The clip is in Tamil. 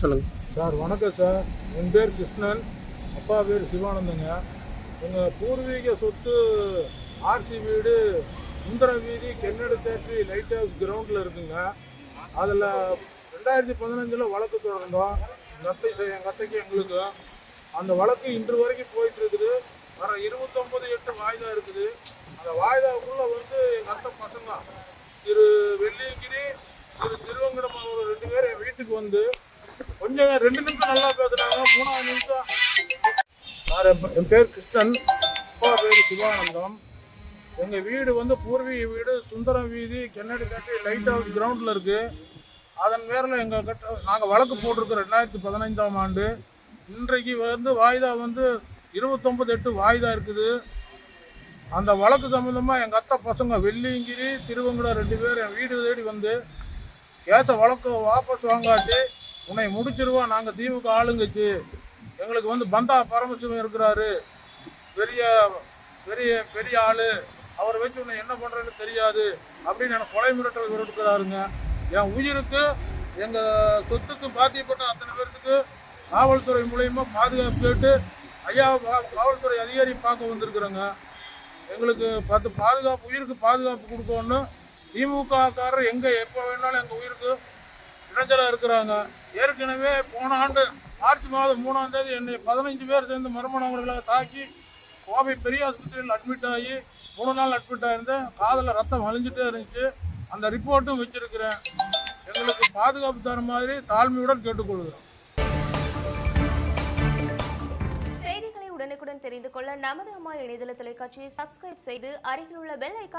சொல்லுங்கள் சார் வணக்கம் சார். என் பேர் கிருஷ்ணன். அப்பா பேர் சிவானந்தங்க. எங்கள் பூர்வீக சொத்து ஆர்சி வீடு சுந்தர வீதி கென்னடி தேட்டரி லைட் ஹவுஸ் கிரவுண்டில் இருக்குங்க. அதில் ரெண்டாயிரத்தி பதினஞ்சில் வழக்கு தொடர்ந்தோம். நத்தை என் கத்தைக்கு எங்களுக்கு. அந்த வழக்கு இன்று வரைக்கும் போயிட்டு இருக்குது வர இருபத்தொம்பது எட்டு வாய்தா இருக்குது. அந்த வாய்தாவுக்குள்ளே வந்து எங்கள் அத்தை பசங்க திரு வெள்ளியங்கிரி திரு திருவங்கடம் அவர் ரெண்டு பேரும் என் வீட்டுக்கு வந்து கொஞ்சம் ரெண்டு நிமிஷம் நல்லா பேசுனாங்க மூணாவது நிமிஷம். சார் என் பேர் கிருஷ்ணன். அப்பா பேர் சிவானந்தம். எங்கள் வீடு வந்து பூர்வீக வீடு சுந்தரம் வீதி கென்னடி கட்டி லைட் ஹவுஸ் கிரவுண்டில் இருக்குது அதன் பேரில் எங்கள் கட்ட நாங்கள் வழக்கு போட்டிருக்கோம் ரெண்டாயிரத்தி பதினைந்தாம் ஆண்டு. இன்றைக்கு வந்து வாய்தா வந்து இருபத்தொம்பது எட்டு வாய்தா இருக்குது. அந்த வழக்கு சம்மந்தமாக எங்கள் அத்தை பசங்க வெள்ளியங்கிரி திருவங்குடம் ரெண்டு பேர் என் வீடு தேடி வந்து கேஸை வழக்கு வாபஸ் வாங்காட்டி உன்னை முடிச்சிருவோம் நாங்கள் திமுக ஆளுங்கச்சு. எங்களுக்கு வந்து பந்தா பரமசிவம் இருக்கிறாரு. பெரிய பெரிய பெரிய ஆள். அவரை வச்சு உன்னை என்ன பண்ணுறேன்னு தெரியாது. அப்படின்னு எனக்கு கொலை மிரட்டல் விரட்டுக்கிறாருங்க என் உயிருக்கு எங்கள் சொத்துக்கு பாத்தியப்பட்ட அத்தனை பேர்த்துக்கு காவல்துறை மூலயமா பாதுகாப்பு கேட்டு ஐயா காவல்துறை அதிகாரி பார்க்க வந்திருக்கிறேங்க. எங்களுக்கு பத்து பாதுகாப்பு உயிருக்கு பாதுகாப்பு கொடுக்கணும்னு திமுக காரர் எங்கே எப்போ வேணாலும் எங்கள் உயிருக்கு அமைச்சராக இருக்கிறாங்க. ஏற்கனவே போன ஆண்டு மார்ச் மாதம் மூணாம் தேதி என்னை பதினைஞ்சு பேர் சேர்ந்து மர்மணவர்களை தாக்கி கோவை பெரிய ஆஸ்பத்திரியில் அட்மிட் ஆகி மூணு நாள் அட்மிட் ஆயிருந்தேன். காதில் ரத்தம் அழிஞ்சிட்டே இருந்துச்சு. அந்த ரிப்போர்ட்டும் வச்சிருக்கிறேன். எங்களுக்கு பாதுகாப்பு தர மாதிரி தாழ்மையுடன் கேட்டுக்கொள்கிறோம். செய்திகளை உடனுக்குடன் தெரிந்து கொள்ள நமது அம்மா இணையதள தொலைக்காட்சியை சப்ஸ்கிரைப் செய்து அருகில் உள்ள பெல் ஐக்கான்